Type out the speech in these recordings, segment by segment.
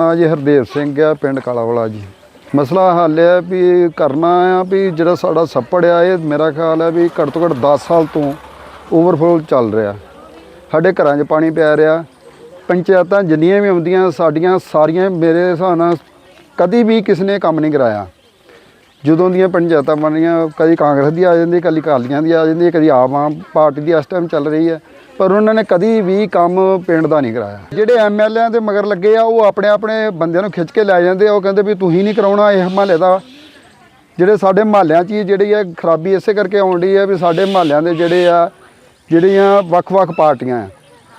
ਨਾਂ ਜੀ, ਹਰਦੇਵ ਸਿੰਘ ਆ, ਪਿੰਡ ਕਾਲਾਵਾਲਾ ਜੀ। ਮਸਲਾ ਹੱਲ ਹੈ ਵੀ ਕਰਨਾ ਆ ਵੀ ਜਿਹੜਾ ਸਾਡਾ ਸੱਪੜ ਆ, ਇਹ ਮੇਰਾ ਖਿਆਲ ਹੈ ਵੀ ਘੱਟ ਤੋਂ ਘੱਟ 10 ਸਾਲ ਤੋਂ ਓਵਰਫਲੋ ਚੱਲ ਰਿਹਾ। ਸਾਡੇ ਘਰਾਂ 'ਚ ਪਾਣੀ ਪੈ ਰਿਹਾ। ਪੰਚਾਇਤਾਂ ਜਿੰਨੀਆਂ ਵੀ ਆਉਂਦੀਆਂ, ਸਾਡੀਆਂ ਸਾਰੀਆਂ ਮੇਰੇ ਹਿਸਾਬ ਨਾਲ ਕਦੀ ਵੀ ਕਿਸ ਨੇ ਕੰਮ ਨਹੀਂ ਕਰਾਇਆ। ਜਦੋਂ ਦੀਆਂ ਪੰਚਾਇਤਾਂ ਬਣੀਆਂ ਕਦੀ ਕਾਂਗਰਸ ਦੀ ਆ ਜਾਂਦੀ, ਕਦੀ ਅਕਾਲੀਆਂ ਦੀ ਆ ਜਾਂਦੀ, ਕਦੀ ਆਮ ਆਮ ਪਾਰਟੀ ਦੀ ਇਸ ਟਾਈਮ ਚੱਲ ਰਹੀ ਹੈ ਪਰ ਉਹਨਾਂ ਨੇ ਕਦੀ ਵੀ ਕੰਮ ਪਿੰਡ ਦਾ ਨਹੀਂ ਕਰਾਇਆ। ਜਿਹੜੇ ਐਮਐਲਏਆਂ ਦੇ ਮਗਰ ਲੱਗੇ ਆ, ਉਹ ਆਪਣੇ ਆਪਣੇ ਬੰਦਿਆਂ ਨੂੰ ਖਿੱਚ ਕੇ ਲੈ ਜਾਂਦੇ ਆ। ਉਹ ਕਹਿੰਦੇ ਵੀ ਤੁਸੀਂ ਨਹੀਂ ਕਰਾਉਣਾ ਇਹ ਮਹੱਲੇ ਦਾ। ਜਿਹੜੇ ਸਾਡੇ ਮਹੱਲਿਆਂ 'ਚ ਹੀ ਜਿਹੜੀ ਹੈ ਖਰਾਬੀ ਇਸੇ ਕਰਕੇ ਆਉਣ ਡਈ ਹੈ ਵੀ ਸਾਡੇ ਮਹੱਲਿਆਂ ਦੇ ਜਿਹੜੇ ਆ, ਜਿਹੜੀਆਂ ਵੱਖ-ਵੱਖ ਪਾਰਟੀਆਂ ਆ,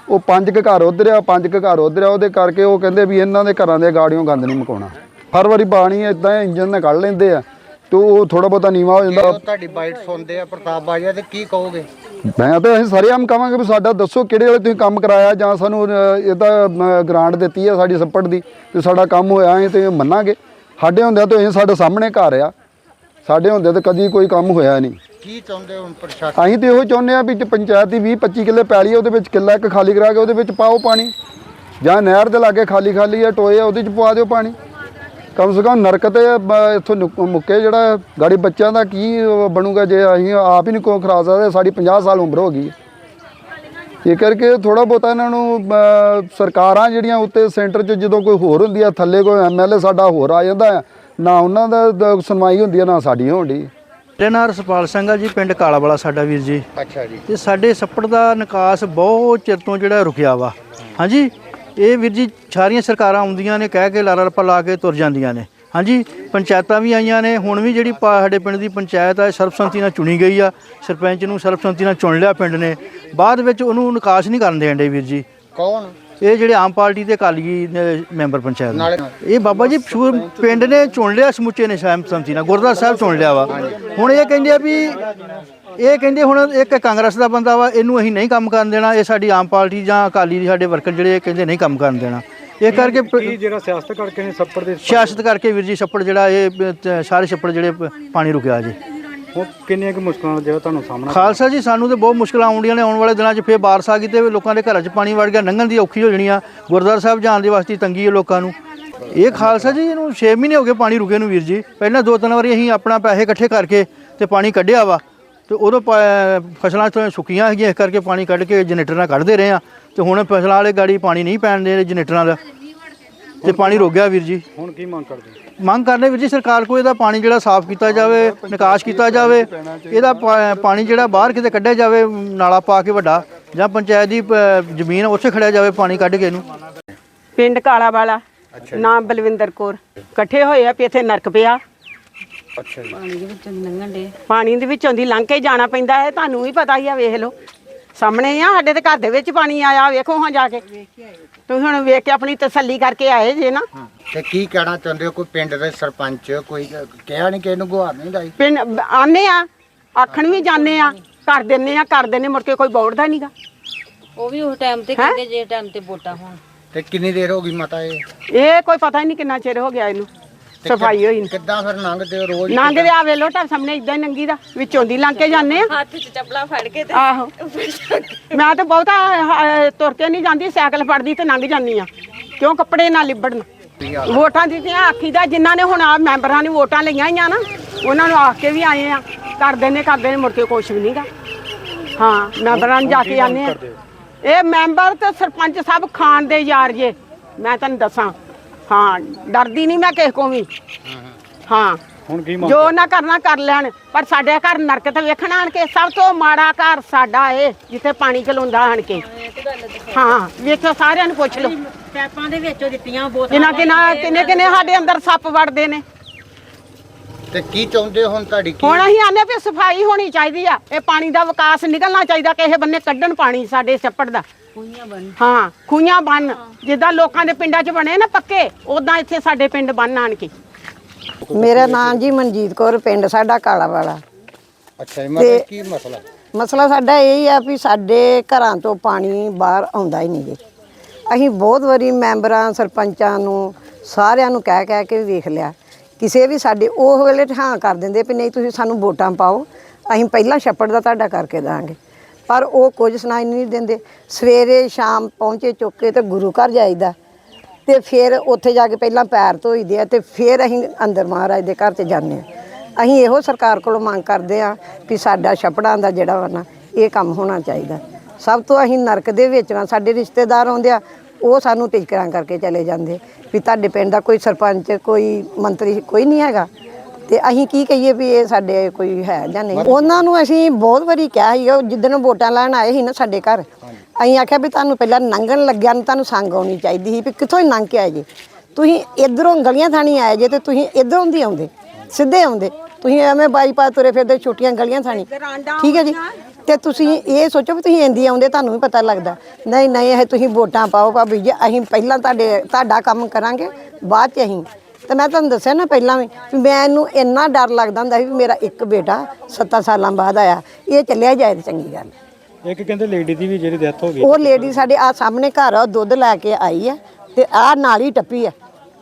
ਉਹ ਪੰਜ ਕੁ ਘਰ ਉਧਰ ਆ, ਪੰਜ ਕੁ ਘਰ ਉਧਰ ਆ। ਉਹਦੇ ਕਰਕੇ ਉਹ ਕਹਿੰਦੇ ਵੀ ਇਹਨਾਂ ਦੇ ਘਰਾਂ ਦੇ ਗਾੜੀਆਂ ਗੰਦ ਨਹੀਂ ਮਕਾਉਣਾ। ਹਰ ਵਾਰੀ ਪਾਣੀ ਇਦਾਂ ਇੰਜਨ ਨਾਲ ਕੱਢ ਲੈਂਦੇ ਆ। ਤੇ ਉਹ ਥੋੜਾ ਬਹੁਤਾ ਨੀਵਾ ਹੋ ਜਾਂਦਾ। ਤੁਹਾਡੀ ਬਾਈਟ ਸੁਣਦੇ ਆ, ਪ੍ਰਤਾਪ ਬਾਜੀਆ ਤੇ ਕੀ ਕਹੋਗੇ? ਮੈਂ ਤਾਂ ਅਸੀਂ ਸਾਰੇ ਆਮ ਕਵਾਂਗੇ ਵੀ ਸਾਡਾ ਦੱਸੋ ਕਿਹੜੇ ਵੇਲੇ ਤੁਸੀਂ ਕੰਮ ਕਰਾਇਆ ਜਾਂ ਸਾਨੂੰ ਇਹਦਾ ਗ੍ਰਾਂਟ ਦਿੱਤੀ ਹੈ ਸਾਡੀ ਸੱਪੜ ਦੀ ਤੇ ਸਾਡਾ ਕੰਮ ਹੋਇਆ ਅਸੀਂ ਤੇ ਮੰਨਾਂਗੇ। ਸਾਡੇ ਹੁੰਦਿਆਂ ਤੋਂ ਇਹ ਸਾਡੇ ਸਾਹਮਣੇ ਘਰ ਆ। ਸਾਡੇ ਹੁੰਦਿਆਂ ਤੇ ਕਦੀ ਕੋਈ ਕੰਮ ਹੋਇਆ ਨਹੀਂ। ਕੀ ਚਾਹੁੰਦੇ ਹੋ ਹੁਣ ਪ੍ਰਸ਼ਾਸਨ? ਅਸੀਂ ਤੇ ਇਹੋ ਚਾਹੁੰਦੇ ਆ ਵੀ ਜੇ ਪੰਚਾਇਤ ਦੀ 20 25 ਕਿੱਲੇ ਪੈਲੀ ਆ ਉਹਦੇ ਵਿੱਚ ਕਿੱਲਾ ਇੱਕ ਖਾਲੀ ਕਰਾ ਕੇ ਉਹਦੇ ਵਿੱਚ ਪਾਓ ਪਾਣੀ। ਜਾਂ ਨਹਿਰ ਦੇ ਲਾਗੇ ਖਾਲੀ ਖਾਲੀ ਆ ਟੋਏ ਆ ਉਹਦੇ ਚ ਪਵਾ ਦਿਓ ਪਾਣੀ। ਕਮ ਸੇ ਕਮ ਨਰਕ ਤੇ ਬ- ਇੱਥੋਂ ਨੁਕ- ਮੁੱਕੇ ਜਿਹੜਾ ਗਾੜੀ ਬੱਚਿਆਂ ਦਾ ਕੀ ਬਣੂਗਾ ਜੇ ਅਸੀਂ ਆਪ ਹੀ ਨਹੀਂ ਕੋ ਖਰਾ ਸਕਦੇ ਸਾਡੀ 50 ਸਾਲ ਉਮਰ ਹੋ ਗਈ। ਇਹ ਕਰਕੇ ਥੋੜਾ ਬਹੁਤਾ ਇਹਨਾਂ ਨੂੰ ਅ, ਸਰਕਾਰਾਂ ਜਿਹੜੀਆਂ ਉੱਤੇ ਸੈਂਟਰ 'ਚ ਜਦੋਂ ਕੋਈ ਹੋਰ ਹੁੰਦੀ ਆ ਥੱਲੇ ਕੋਈ ਐਮਐਲਏ ਸਾਡਾ ਹੋਰ ਆ ਜਾਂਦਾ ਹੈ, ਨਾ ਉਹਨਾਂ ਦਾ ਦ- ਸੁਣਵਾਈ ਹੁੰਦੀ ਹੈ ਨਾ ਸਾਡੀ ਹੁੰਦੀ ਮੇਰੇ ਨਾਲ ਰਸਪਾਲ ਸਿੰਘ ਆ ਜੀ ਪਿੰਡ ਕਾਲਾਵਾਲਾ ਸਾਡਾ ਵੀਰ ਜੀ। ਅੱਛਾ ਜੀ। ਤੇ ਸਾਡੇ ਛੱਪੜ ਦਾ ਨਿਕਾਸ ਬਹੁਤ ਚਿਰ ਤੋਂ ਜਿਹੜਾ ਰੁਕਿਆ ਵਾ। ਹਾਂਜੀ? ਇਹ ਵੀਰ ਜੀ ਸਾਰੀਆਂ ਸਰਕਾਰਾਂ ਆਉਂਦੀਆਂ ਨੇ, ਕਹਿ ਕੇ ਲਾਰਾ ਰੱਪਾ ਲਾ ਕੇ ਤੁਰ ਜਾਂਦੀਆਂ ਨੇ। ਹਾਂਜੀ, ਪੰਚਾਇਤਾਂ ਵੀ ਆਈਆਂ ਨੇ, ਹੁਣ ਵੀ ਜਿਹੜੀ ਪਾ- ਸਾਡੇ ਪਿੰਡ ਦੀ ਪੰਚਾਇਤ ਆ ਸਰਬਸੰਮਤੀ ਨਾਲ ਚੁਣੀ ਗਈ ਆ। ਸਰਪੰਚ ਨੂੰ ਸਰਬਸੰਮਤੀ ਨਾਲ ਚੁਣ ਲਿਆ ਪਿੰਡ ਨੇ। ਬਾਅਦ ਵਿੱਚ ਉਹਨੂੰ ਨਿਕਾਸ ਨਹੀਂ ਕਰਨ ਦੇਣ ਦੇ ਵੀਰ ਜੀ। ਕੌਣ? ਇਹ ਜਿਹੜੇ ਆਮ ਪਾਰਟੀ ਦੇ ਅਕਾਲੀ ਮੈਂਬਰ ਪੰਚਾਇਤ ਨੇ। ਇਹ ਬਾਬਾ ਜੀ ਸ਼ੂ- ਪਿੰਡ ਨੇ ਚੁਣ ਲਿਆ ਸਮੁੱਚੇ ਨੇ ਸ਼ਾਮ ਸੰਤੀ ਨਾਲ। ਗੁਰਦੁਆਰਾ ਸਾਹਿਬ ਚੁਣ ਲਿਆ ਵਾ। ਹੁਣ ਇਹ ਕਹਿੰਦੇ ਆ ਵੀ ਇਹ ਕਹਿੰਦੇ ਹੁਣ ਇੱਕ ਕਾਂਗਰਸ ਦਾ ਬੰਦਾ ਵਾ ਇਹਨੂੰ ਅਸੀਂ ਨਹੀਂ ਕੰਮ ਕਰਨ ਦੇਣਾ। ਇਹ ਸਾਡੀ ਆਮ ਪਾਰਟੀ ਜਾਂ ਅਕਾਲੀ ਦੇ ਸਾਡੇ ਵਰਕਰ ਜਿਹੜੇ ਇਹ ਕਹਿੰਦੇ ਨਹੀਂ ਕੰਮ ਕਰਨ ਦੇਣਾ। ਇਹ ਕਰਕੇ ਪ- ਜਿਹੜਾ ਸਿਆਸਤ ਕਰਕੇ ਨੇ ਛੱਪੜ ਦੇ ਸਿਆਸਤ ਕਰਕੇ ਵੀਰ ਜੀ ਛੱਪੜ ਜਿਹੜਾ ਇਹ ਸਾਰੇ ਛੱਪੜ ਜਿਹੜੇ ਪ- ਪਾਣੀ ਰੁਕਿਆ ਜੀ। ਉਹ ਕਿੰਨੀਆਂ ਕੁ ਮੁਸ਼ਕਲਾਂ ਦਾ ਜਿਹੜਾ ਤੁਹਾਨੂੰ ਸਾਹਮਣਾ ਖਾਲਸਾ ਜੀ, ਸਾਨੂੰ ਤੇ ਬਹੁਤ ਮੁਸ਼ਕਲਾਂ ਆਉਂਦੀਆਂ ਨੇ। ਆਉਣ ਵਾਲੇ ਦਿਨਾਂ 'ਚ ਫੇਰ ਬਾਰਿਸ਼ ਆ ਗਈ ਤੇ ਲੋਕਾਂ ਦੇ ਘਰਾਂ 'ਚ ਪਾਣੀ ਵੜ ਗਿਆ। ਲੰਘਣ ਦੀ ਔਖੀ ਹੋ ਜਾਣੀ ਆ। ਗੁਰਦੁਆਰਾ ਸਾਹਿਬ ਜਾਣ ਦੇ ਵਾਸਤੇ ਤੰਗੀ ਹੈ ਲੋਕਾਂ ਨੂੰ। ਇਹ ਖਾਲਸਾ ਜੀ, ਇਹਨੂੰ 6 ਮਹੀਨੇ ਹੋ ਗਏ ਪਾਣੀ ਰੁਕੇ ਨੂੰ ਵੀਰ ਜੀ। ਪਹਿਲਾਂ ਦੋ ਤਿੰਨ ਵਾਰੀ ਅਸੀਂ ਆਪਣਾ ਪੈਸੇ ਇਕੱਠੇ ਕਰਕੇ ਤੇ ਪਾਣੀ ਕੱਢਿਆ ਵਾ। ਤੇ ਉਦੋਂ ਪ- ਫਸਲਾਂ ਤੋਂ ਸੁੱਕੀਆਂ ਹੈਗੀਆਂ ਇਸ ਕਰਕੇ ਪਾਣੀ ਕੱਢ ਕੇ ਜਨਰੇਟਰ ਨਾਲ ਕੱਢਦੇ ਰਹੇ ਆ। ਤੇ ਹੁਣ ਫਸਲਾਂ ਵਾਲੇ ਗਾੜੀ ਪਾਣੀ ਨਹੀਂ ਪੈਣ ਦੇ ਜਨਰੇਟਰਾਂ ਦਾ। ਤੇ ਪਾਣੀ ਰੁਕ ਗਿਆ ਵੀਰ ਜੀ। ਹੁਣ ਕੀ ਮੰਗ ਕਰਦੇ ਮੰਗ ਕਰਨੇ ਵੀਰ ਜੀ ਸਰਕਾਰ ਕੋਲ ਇਹਦਾ ਪਾਣੀ ਜਿਹੜਾ ਸਾਫ਼ ਕੀਤਾ ਜਾਵੇ ਨਿਕਾਸ ਕੀਤਾ ਜਾਵੇ ਇਹਦਾ ਪਾ- ਪਾਣੀ ਜਿਹੜਾ ਬਾਹਰ ਕਿਤੇ ਕੱਢਿਆ ਜਾਵੇ ਨਾਲਾ ਪਾ ਕੇ ਵੱਡਾ ਜਾਂ ਪੰਚਾਇਤ ਦੀ ਜ਼ਮੀਨ ਉੱਥੇ ਖੜਿਆ ਜਾਵੇ ਪਾਣੀ ਕੱਢ ਕੇ ਇਹਨੂੰ। ਪਿੰਡ ਕਾਲਾ ਵਾਲਾ ਨਾਮ ਬਲਵਿੰਦਰ ਕੌਰ। ਇਕੱਠੇ ਹੋਏ ਆ ਵੀ ਇੱਥੇ ਨਰਕ ਪਿਆ। ਅੱਛਾ ਜੀ। ਪਾਣੀ ਦੇ ਵਿੱਚੋਂ ਦੀ ਲੰਘ ਕੇ ਜਾਣਾ ਪੈਂਦਾ ਹੈ ਤੁਹਾਨੂੰ ਵੀ ਪਤਾ ਹੀ ਆ ਵੇਖ ਲਓ। ਸਾਹਮਣੇ ਆ ਸਾਡੇ ਤੇ ਘਰ ਦੇ ਵਿੱਚ ਪਾਣੀ ਆਇਆ ਵੇਖੋ ਹਾਂ ਜਾ ਕੇ। ਤੁਸੀਂ ਹੁਣ ਵੇਖ ਕੇ ਆਪਣੀ ਤਸੱਲੀ ਕਰਕੇ ਆਏ ਜੇ ਨਾ। ਤੇ ਕੀ ਕਹਿਣਾ ਚਾਹੁੰਦੇ ਹੋ? ਕੋਈ ਪਿੰਡ ਦੇ ਸਰਪੰਚ ਕੋਈ ਕਿਹਾ ਨਹੀਂ ਕਿ ਇਹਨੂੰ ਗੁਹਾਰ ਨਹੀਂ ਲਾਈ? ਪਿੰਡ ਆਨੇ ਆ ਆਖਣ ਵੀ ਜਾਂਦੇ ਆ ਕਰ ਦਿੰਨੇ ਆ ਕਰ ਦਿੰਨੇ ਮੁੜ ਕੇ ਕੋਈ ਬੋੜਦਾ ਨਹੀਂਗਾ ਉਹ ਵੀ ਉਸ ਟਾਈਮ ਤੇ ਕਹਿੰਦੇ ਜੇ ਟਾਈਮ ਤੇ ਵੋਟਾਂ ਹੋਣ। ਤੇ ਕਿੰਨੀ ਦੇਰ ਹੋ ਗਈ ਮਾਤਾ ਇਹ? ਇਹ ਕੋਈ ਪਤਾ ਹੀ ਨਹੀਂ ਕਿੰਨਾ ਚਿਰ ਹੋ ਗਿਆ ਇਹਨੂੰ। ਸਫ਼ਾਈ ਹੋਈ ਨੂੰ। ਕਿੱਦਾਂ ਫਿਰ ਲੰਘਦੇ ਹੋ ਰੋਜ਼ ਲੰਘ ਦੇ ਆ ਵੇਲੋ ਤਾਂ ਸਾਹਮਣੇ ਇਦਾਂ ਹੀ ਨੰਗੀ ਦਾ ਵਿੱਚੋਂ ਦੀ ਲੰਘ ਕੇ ਜਾਂਦੇ ਆ। ਹੱਥ 'ਚ ਚੱਪਲਾਂ ਫੜ ਕੇ ਤੇ ਆਹੋ। ਮੈਂ ਤਾਂ ਬਹੁਤਾ ਅਹ, ਤੁਰ ਕੇ ਨਹੀਂ ਜਾਂਦੀ ਸਾਈਕਲ ਫੜਦੀ ਤੇ ਲੰਘ ਜਾਂਦੀ ਆ। ਕਿਉਂ ਕੱਪੜੇ ਨਾਲ ਲਿਬੜਨ? ਵੋਟਾਂ ਦਿੱਤੀਆਂ ਆਖੀ ਦਾ ਜਿਨ੍ਹਾਂ ਨੇ ਹੁਣ ਆ ਮੈਂਬਰਾਂ ਨੇ ਵੋਟਾਂ ਲਈਆਂ ਹੀ ਆ ਨਾ ਉਹਨਾਂ ਨੂੰ ਆਖ ਕੇ ਵੀ ਆਏ ਆ। ਕਰਦੇ ਨੇ ਕਰਦੇ ਨੇ ਮੁੜ ਕੇ ਕੁਛ ਵੀ ਨਹੀਂਗਾ। ਹਾਂ ਮੈਂਬਰਾਂ ਨੂੰ ਜਾ ਕੇ ਆਨੇ ਆ। ਇਹ ਮੈਂਬਰ ਤੇ ਸਰਪੰਚ ਸਭ ਖਾਨ ਦੇ ਯਾਰ ਜੇ। ਮੈਂ ਤੁਹਾਨੂੰ ਦੱਸਾਂ ਹਾਂ ਡਰਦੀ ਨਹੀਂ ਮੈਂ ਕਿਸੇ ਕੋ ਵੀ। ਹਾਂ। ਹੁਣ ਕੀ ਮੰਗ ਜੋ ਨਾ ਕਰਨਾ ਕਰ ਲੈਣ ਪਰ ਸਾਡੇ ਘਰ ਨਰਕ ਤੇ ਵੇਖਣ ਆਣ ਕੇ ਸਭ ਤੋਂ ਮਾੜਾ ਘਰ ਸਾਡਾ ਏ ਜਿੱਥੇ ਪਾਣੀ ਖਲੋਂਦਾ ਆਣ ਕੇ। ਹਾਂ ਵੇਖੋ ਸਾਰਿਆਂ ਨੂੰ ਪੁੱਛ ਲਓ। ਪੈਪਾਂ ਦੇ ਵਿੱਚੋਂ ਦਿੱਤੀਆਂ ਬੋਤਲਾਂ ਕਿੰਨਾ ਕਿੰਨਾ ਕਿੰਨੇ ਕਿੰਨੇ ਸਾਡੇ ਅੰਦਰ ਸੱਪ ਵੜਦੇ ਨੇ। ਤੇ ਕੀ ਚਾਹੁੰਦੇ ਹੋ ਹੁਣ ਤੁਹਾਡੀ ਕੀ ਹੁਣ ਅਸੀਂ ਆਨੇ ਵੀ ਸਫ਼ਾਈ ਹੋਣੀ ਚਾਹੀਦੀ ਆ। ਇਹ ਪਾਣੀ ਦਾ ਵਿਕਾਸ ਨਿਕਲਣਾ ਚਾਹੀਦਾ ਕਿਸੇ ਬੰਨੇ ਕੱਢਣ ਪਾਣੀ ਸਾਡੇ ਛੱਪੜ ਦਾ ਹਾਂ ਖੂਹਾਂ ਬੰਨ ਜਿੱਦਾਂ ਲੋਕਾਂ ਦੇ ਪਿੰਡਾਂ 'ਚ ਬਣੇ ਨਾ ਪੱਕੇ ਉਦਾਂ ਇੱਥੇ ਸਾਡੇ ਪਿੰਡ ਬੰਨ ਆਣ ਕੇ ਮੇਰਾ ਨਾਮ ਜੀ ਮਨਜੀਤ ਕੌਰ ਪਿੰਡ ਸਾਡਾ ਕਾਲਾ ਵਾਲਾ। ਅੱਛਾ ਜੀ ਮਤਲਬ ਕੀ ਮਸਲਾ? ਮਸਲਾ ਸਾਡਾ ਇਹ ਹੀ ਆ ਵੀ ਸਾਡੇ ਘਰਾਂ ਤੋਂ ਪਾਣੀ ਬਾਹਰ ਆਉਂਦਾ ਹੀ ਨਹੀਂ ਜੀ। ਅਸੀਂ ਬਹੁਤ ਵਾਰੀ ਮੈਂਬਰਾਂ ਸਰਪੰਚਾਂ ਨੂੰ ਸਾਰਿਆਂ ਨੂੰ ਕਹਿ ਕਹਿ ਕੇ ਵੇਖ ਲਿਆ। ਕਿਸੇ ਵੀ ਸਾਡੇ ਉਹ ਵੇਲੇ ਹਾਂ ਕਰ ਦਿੰਦੇ ਵੀ ਨਹੀਂ ਤੁਸੀਂ ਸਾਨੂੰ ਵੋਟਾਂ ਪਾਓ। ਅਸੀਂ ਪਹਿਲਾਂ ਛੱਪੜ ਦਾ ਤੁਹਾਡਾ ਕਰਕੇ ਦਾਂਗੇ। ਪਰ ਉਹ ਕੁਝ ਸੁਣਾਈ ਨਹੀਂ ਦਿੰਦੇ। ਸਵੇਰੇ ਸ਼ਾਮ ਪਹੁੰਚੇ ਚੁੱਕੇ ਤੇ ਗੁਰੂ ਘਰ ਜਾਈਦਾ। ਤੇ ਫਿਰ ਉੱਥੇ ਜਾ ਕੇ ਪਹਿਲਾਂ ਪੈਰ ਧੋਈਦੇ ਆ ਤੇ ਫਿਰ ਅਸੀਂ ਅੰਦਰ ਮਹਾਰਾਜ ਦੇ ਘਰ 'ਚ ਜਾਂਦੇ ਆ। ਅਸੀਂ ਇਹੋ ਸਰਕਾਰ ਕੋਲੋਂ ਮੰਗ ਕਰਦੇ ਆ ਕਿ ਸਾਡਾ ਛਪੜਾਂ ਦਾ ਜਿਹੜਾ ਵਾ ਨਾ, ਇਹ ਕੰਮ ਹੋਣਾ ਚਾਹੀਦਾ। ਸਭ ਤੋਂ ਅਸੀਂ ਨਰਕ ਦੇ ਵਿੱਚ ਆ ਸਾਡੇ ਰਿਸ਼ਤੇਦਾਰ ਆਉਂਦੇ ਆ, ਉਹ ਸਾਨੂੰ ਟਿਚਕਰਾਂ ਕਰਕੇ ਚਲੇ ਜਾਂਦੇ। ਵੀ ਤੁਹਾਡੇ ਪਿੰਡ ਦਾ ਕੋਈ ਸਰਪੰਚ, ਕੋਈ ਮੰਤਰੀ, ਕੋਈ ਨਹੀਂ ਹੈਗਾ। ਤੇ ਅਸੀਂ ਕੀ ਕਹੀਏ ਵੀ ਇਹ ਸਾਡੇ ਕੋਈ ਹੈ ਜਾਂ ਨਹੀਂ। ਉਹਨਾਂ ਨੂੰ ਅਸੀਂ ਬਹੁਤ ਵਾਰੀ ਕਿਹਾ ਸੀ ਉਹ ਜਿੱਦਣ ਵੋਟਾਂ ਲੈਣ ਆਏ ਸੀ ਨਾ ਸਾਡੇ ਘਰ ਅਸੀਂ ਆਖਿਆ ਵੀ ਤੁਹਾਨੂੰ ਪਹਿਲਾਂ ਲੰਘਣ ਲੱਗਿਆ ਨੂੰ ਤੁਹਾਨੂੰ ਸੰਗ ਆਉਣੀ ਚਾਹੀਦੀ ਸੀ ਵੀ ਕਿੱਥੋਂ ਹੀ ਲੰਘ ਕੇ ਆਏ ਜੇ। ਤੁਸੀਂ ਇਧਰੋਂ ਗਲੀਆਂ ਥਾਣੀ ਆਏ ਜੇ ਤੇ ਤੁਸੀਂ ਇਧਰੋਂ ਦੀ ਆਉਂਦੇ ਸਿੱਧੇ ਆਉਂਦੇ। ਤੁਸੀਂ ਐਵੇਂ ਬਾਈਪਾਸ ਤੁਰੇ ਫਿਰਦੇ ਛੋਟੀਆਂ ਗਲੀਆਂ ਥਾਣੀ। ਠੀਕ ਹੈ ਜੀ? ਤੇ ਤੁਸੀਂ ਇਹ ਸੋਚੋ ਵੀ ਤੁਸੀਂ ਇੰਦੀ ਆਉਂਦੇ ਤੁਹਾਨੂੰ ਵੀ ਪਤਾ ਲੱਗਦਾ। ਨਹੀਂ ਨਹੀਂ ਇਹ ਤੁਸੀਂ ਵੋਟਾਂ ਪਾਓ ਭਾਬੀ ਜੀ ਅਸੀਂ ਪਹਿਲਾਂ ਤੁਹਾਡੇ ਤੁਹਾਡਾ ਕੰਮ ਕਰਾਂਗੇ ਬਾਅਦ ਚ ਅਸੀਂ ਤੇ ਮੈਂ ਤੁਹਾਨੂੰ ਦੱਸਿਆ ਨਾ ਪਹਿਲਾਂ ਵੀ ਵੀ ਮੈਨੂੰ ਇੰਨਾ ਡਰ ਲੱਗਦਾ ਹੁੰਦਾ ਸੀ ਵੀ ਮੇਰਾ ਇੱਕ ਬੇਟਾ 7 ਸਾਲਾਂ ਬਾਅਦ ਆਇਆ ਇਹ ਚੱਲਿਆ ਜਾਏ ਤੇ ਚੰਗੀ ਗੱਲ ਇੱਕ ਕਹਿੰਦੇ ਲੇਡੀ ਦੀ ਵੀ ਜਿਹੜੀ ਡੈਥ ਹੋ ਗਈ। ਉਹ ਲੇਡੀ ਸਾਡੇ ਆ ਸਾਹਮਣੇ ਘਰ ਆ ਉਹ ਦੁੱਧ ਲੈ ਕੇ ਆਈ ਹੈ ਤੇ ਆ ਨਾਲ ਹੀ ਟੱਪੀ ਹੈ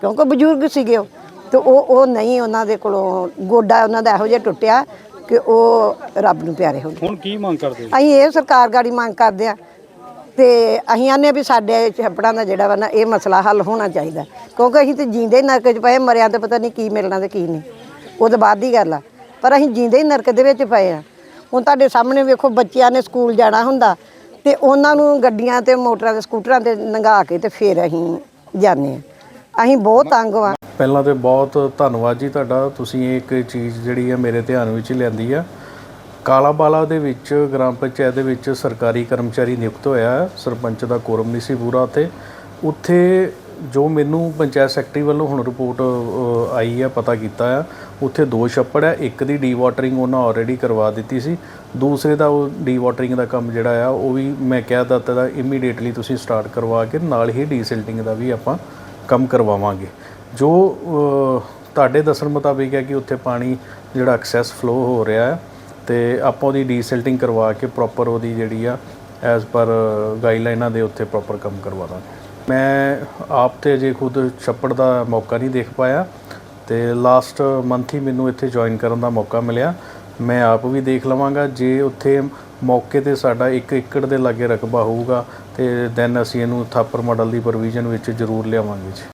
ਕਿਉਂਕਿ ਬਜ਼ੁਰਗ ਸੀਗੇ ਉਹ। ਤੇ ਉਹ ਉਹ ਨਹੀਂ ਉਹਨਾਂ ਦੇ ਕੋਲੋਂ ਗੋਡਾ ਉਹਨਾਂ ਦਾ ਇਹੋ ਜਿਹਾ ਟੁੱਟਿਆ ਕਿ ਉਹ ਰੱਬ ਨੂੰ ਪਿਆਰੇ ਹੋ ਗਏ ਹੁਣ ਕੀ ਮੰਗ ਕਰਦੇ ਅਸੀਂ ਇਹ ਸਰਕਾਰ ਗਾੜੀ ਮੰਗ ਕਰਦੇ ਆ ਤੇ ਅਸੀਂ ਆਨੇ ਵੀ ਸਾਡੇ ਛੱਪੜਾਂ ਦਾ ਜਿਹੜਾ ਵਾ ਨਾ ਇਹ ਮਸਲਾ ਹੱਲ ਹੋਣਾ ਚਾਹੀਦਾ। ਕਿਉਂਕਿ ਅਸੀਂ ਤੇ ਜੀਂਦੇ ਹੀ ਨਰਕ 'ਚ ਪਏ, ਮਰਿਆਂ ਤੇ ਪਤਾ ਨਹੀਂ ਕੀ ਮਿਲਣਾ ਤੇ ਕੀ ਨਹੀਂ। ਉਹ ਤਾਂ ਬਾਅਦ ਦੀ ਗੱਲ ਆ। ਪਰ ਅਸੀਂ ਜੀਂਦੇ ਹੀ ਨਰਕ ਦੇ ਵਿੱਚ ਪਏ ਆ। ਹੁਣ ਤੁਹਾਡੇ ਸਾਹਮਣੇ ਵੇਖੋ ਬੱਚਿਆਂ ਨੇ ਸਕੂਲ ਜਾਣਾ ਹੁੰਦਾ ਤੇ ਉਹਨਾਂ ਨੂੰ ਗੱਡੀਆਂ ਤੇ ਮੋਟਰਾਂ ਤੇ ਸਕੂਟਰਾਂ ਤੇ ਲੰਘਾ ਕੇ ਤੇ ਫਿਰ ਅਸੀਂ ਜਾਂਦੇ ਆ। ਅਸੀਂ ਬਹੁਤ ਤੰਗ ਆ ਪਹਿਲਾਂ ਤੇ ਬਹੁਤ ਧੰਨਵਾਦ ਜੀ ਤੁਹਾਡਾ। ਤੁਸੀਂ ਇੱਕ ਚੀਜ਼ ਜਿਹੜੀ ਆ ਮੇਰੇ ਧਿਆਨ ਵਿੱਚ ਲਿਆਂਦੀ ਆ। ਕਾਲਾਬਾਲਾ ਦੇ ਵਿੱਚ, ਗ੍ਰਾਮ ਪੰਚਾਇਤ ਦੇ ਵਿੱਚ ਸਰਕਾਰੀ ਕਰਮਚਾਰੀ ਨਿਯੁਕਤ ਹੋਇਆ ਹੈ। ਸਰਪੰਚ ਦਾ ਕੋਰਮ ਨਹੀਂ ਸੀ ਪੂਰਾ ਉੱਥੇ। ਉੱਥੇ ਜੋ ਮੈਨੂੰ ਪੰਚਾਇਤ ਸੈਕਟਰੀ ਵੱਲੋਂ ਹੁਣ ਰਿਪੋਰਟ ਆਈ ਹੈ, ਪਤਾ ਕੀਤਾ ਆ ਉੱਥੇ ਦੋ ਛੱਪੜ ਹੈ। ਇੱਕ ਦੀ ਡੀ ਡੀਵਾਟਰਿੰਗ ਉਹਨਾਂ ਆਲਰੇਡੀ ਕਰਵਾ ਦਿੱਤੀ ਸੀ। ਦੂਸਰੇ ਦਾ ਉਹ ਡੀ ਡੀਵਾਟਰਿੰਗ ਦਾ ਕੰਮ ਜਿਹੜਾ ਆ, ਉਹ ਵੀ ਮੈਂ ਕਹਿ ਦਿੱਤਾ ਦਾ ਇਮੀਡੀਏਟਲੀ ਤੁਸੀਂ ਸਟਾਰਟ ਕਰਵਾ ਕੇ ਨਾਲ ਹੀ ਡੀਸਿਲਟਿੰਗ ਦਾ ਵੀ ਆਪਾਂ ਕੰਮ ਕਰਵਾਵਾਂਗੇ। ਜੋ ਤੁਹਾਡੇ ਦੱਸਣ ਮੁਤਾਬਿਕ ਹੈ ਕਿ ਉੱਥੇ ਪਾਣੀ ਜਿਹੜਾ ਐਕਸੈਸ ਫਲੋ ਹੋ ਰਿਹਾ ਹੈ ਤੇ ਆਪਾਂ ਉਹਦੀ ਡੀਸਿਲਟਿੰਗ ਕਰਵਾ ਕੇ ਪ੍ਰੋਪਰ ਉਹਦੀ ਜਿਹੜੀ ਆ ਐਜ਼ ਪਰ ਗਾਈਡਲਾਈਨਾਂ ਦੇ ਉੱਤੇ ਪ੍ਰੋਪਰ ਕੰਮ ਕਰਵਾ ਦਾਂਗੇ। ਮੈਂ ਆਪ ਤੇ ਅਜੇ ਖੁਦ ਛੱਪੜ ਦਾ ਮੌਕਾ ਨਹੀਂ ਦੇਖ ਪਾਇਆ ਤੇ ਲਾਸਟ ਮੰਥ ਹੀ ਮੈਨੂੰ ਇੱਥੇ ਜੁਆਇਨ ਕਰਨ ਦਾ ਮੌਕਾ ਮਿਲਿਆ। ਮੈਂ ਆਪ ਵੀ ਦੇਖ ਲਵਾਂਗਾ, ਜੇ ਉੱਥੇ ਮੌਕੇ ਤੇ ਸਾਡਾ 1 ਏਕੜ ਦੇ ਲਾਗੇ ਰਕਬਾ ਹੋਊਗਾ ਤੇ ਦੈਨ ਅਸੀਂ ਇਹਨੂੰ ਥਾਪਰ ਮਾਡਲ ਦੀ ਪ੍ਰੋਵੀਜ਼ਨ ਵਿੱਚ ਜ਼ਰੂਰ ਲਿਆਵਾਂਗੇ ਜੀ।